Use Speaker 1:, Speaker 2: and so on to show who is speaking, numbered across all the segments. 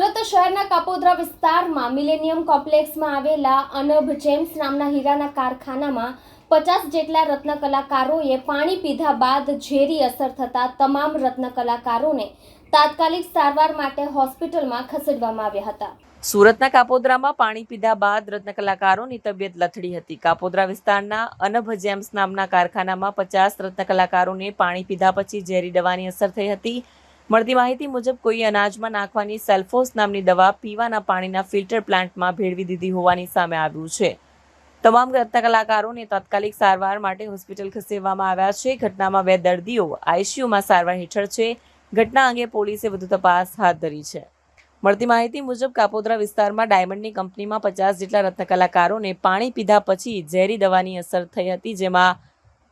Speaker 1: સુરત શહેરના કાપોદ્રા વિસ્તારમાં મિલેનિયમ કોમ્પ્લેક્સમાં આવેલા અનબ જેમ્સ નામના હીરાના કારખાનામાં પચાસ જેટલા રત્ન કલાકારોએ પાણી પીધા બાદ ઝેરી અસર થતા તમામ રત્ન કલાકારોને તાત્કાલિક સારવાર માટે હોસ્પિટલમાં ખસેડવામાં આવ્યા હતા.
Speaker 2: સુરતના કાપોદ્રામાં પાણી પીધા બાદ રત્ન કલાકારોની તબિયત લથડી હતી. કાપોદ્રા વિસ્તારના અનભ જેમ્સ નામના કારખાનામાં પચાસ રત્ન કલાકારોને પાણી પીધા પછી ઝેરી દવાની અસર થઈ હતી. મળતી માહિતી મુજબ કોઈ અનાજમાં નાખવાની સેલ્ફોસ નામની દવા પીવાના પાણીના ફિલ્ટર પ્લાન્ટમાં ભેળવી દીધી હોવાની સામે આવ્યું છે. તમામ કલાકારોને તાત્કાલિક સારવાર માટે હોસ્પિટલ ખસેડવામાં આવ્યા છે. ઘટનામાં બે દર્દીઓ આઈસીયુમાં સારવાર હેઠળ છે. ઘટના અંગે પોલીસે વધુ તપાસ હાથ ધરી છે. મળતી માહિતી મુજબ કાપોદ્રા વિસ્તારમાં ડાયમંડની કંપનીમાં પચાસ જેટલા રત્નકલાકારોને પાણી પીધા પછી ઝેરી દવાની અસર થઈ હતી, જેમાં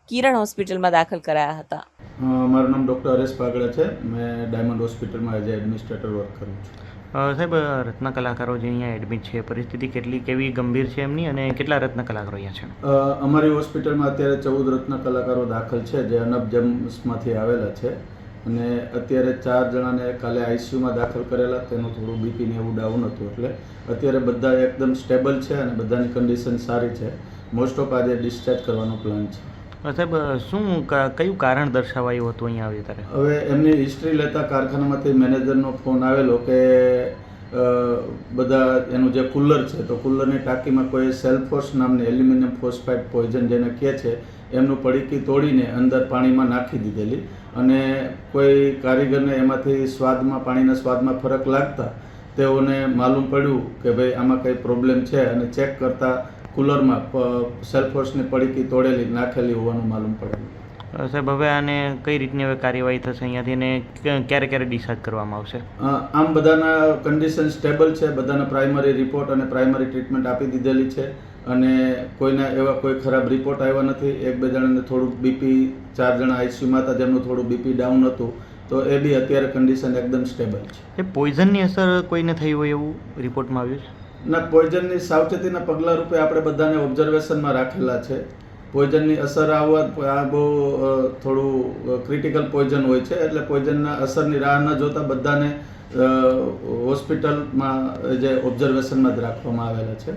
Speaker 2: કિરણ હોસ્પિટલમાં દાખલ કરાયા હતા.
Speaker 3: મારું નામ ડૉક્ટર હરેશ પાગડા છે. મેં ડાયમંડ હોસ્પિટલમાં એઝ એડમિનિસ્ટ્રેટર વર્ક કરું છું.
Speaker 4: સાહેબ રત્ન કલાકારો જે અહીંયા એડમિટ છે પરિસ્થિતિ કેટલી કેવી ગંભીર છે એમની અને કેટલા રત્ન કલાકારો અહીંયા છે?
Speaker 3: અમારી હોસ્પિટલમાં અત્યારે ચૌદ રત્ન કલાકારો દાખલ છે જે અનબ જેમ્સમાંથી આવેલા છે. અને અત્યારે ચાર જણાને કાલે આઈસીયુમાં દાખલ કરેલા તેનું થોડું બીપી ને એવું ડાઉન હતું એટલે અત્યારે બધા એકદમ સ્ટેબલ છે અને બધાની કન્ડિશન સારી છે. મોસ્ટ ઓફ આજે ડિસ્ચાર્જ કરવાનો પ્લાન છે.
Speaker 4: સાહેબ, શું કયું કારણ દર્શાવાયું હતું અહીંયા આવી ત્યારે
Speaker 3: હવે એમની હિસ્ટ્રી લેતા કારખાનામાંથી મેનેજરનો ફોન આવેલો કે બધા એનું જે કુલર છે, તો કુલરની ટાંકીમાં કોઈ સેલ્ફોસ નામની એલ્યુમિનિયમ ફોસ્ફાઇડ પોઈઝન જેને કહે છે, એમનું પડીકી તોડીને અંદર પાણીમાં નાખી દીધેલી. અને કોઈ કારીગરને એમાંથી સ્વાદમાં, પાણીના સ્વાદમાં ફરક લાગતા તેઓને માલુમ પડ્યું કે ભાઈ આમાં કંઈ પ્રોબ્લેમ છે, અને ચેક કરતાં કુલરમાં સેલ્ફોસની પડીકી તોડેલી નાખેલી હોવાનું માલુમ પડેલું
Speaker 4: અ, સાહેબ હવે આને કઈ રીતની હવે કાર્યવાહી થશે અહીંયાથી અને ક્યારે ક્યારે ડિસાઇડ કરવામાં આવશે?
Speaker 3: આમ બધાના કન્ડિશન સ્ટેબલ છે બધાના પ્રાઇમરી રિપોર્ટ અને પ્રાઇમરી ટ્રીટમેન્ટ આપી દીધેલી છે અને કોઈના એવા કોઈ ખરાબ રિપોર્ટ આવ્યા નથી. એક બે જણાને થોડુંક બીપી ચાર જણા આઈસીયુમાં હતા જેમનું થોડું બીપી ડાઉન હતું તો એ બી અત્યારે કન્ડિશન એકદમ સ્ટેબલ છે.
Speaker 4: એ પોઈઝનની અસર કોઈને થઈ હોય એવું રિપોર્ટમાં આવ્યું છે?
Speaker 3: ના, પોઈઝનની સાવચેતીના પગલાં રૂપે આપણે બધાને ઓબ્ઝર્વેશનમાં રાખેલા છે. પોઈઝનની અસર આવવા, આ બહુ થોડું ક્રિટિકલ પોઈઝન હોય છે, એટલે પોઈઝનના અસરની રાહ ન જોતા બધાને હોસ્પિટલમાં જે ઓબ્ઝર્વેશનમાં જ રાખવામાં આવેલા છે.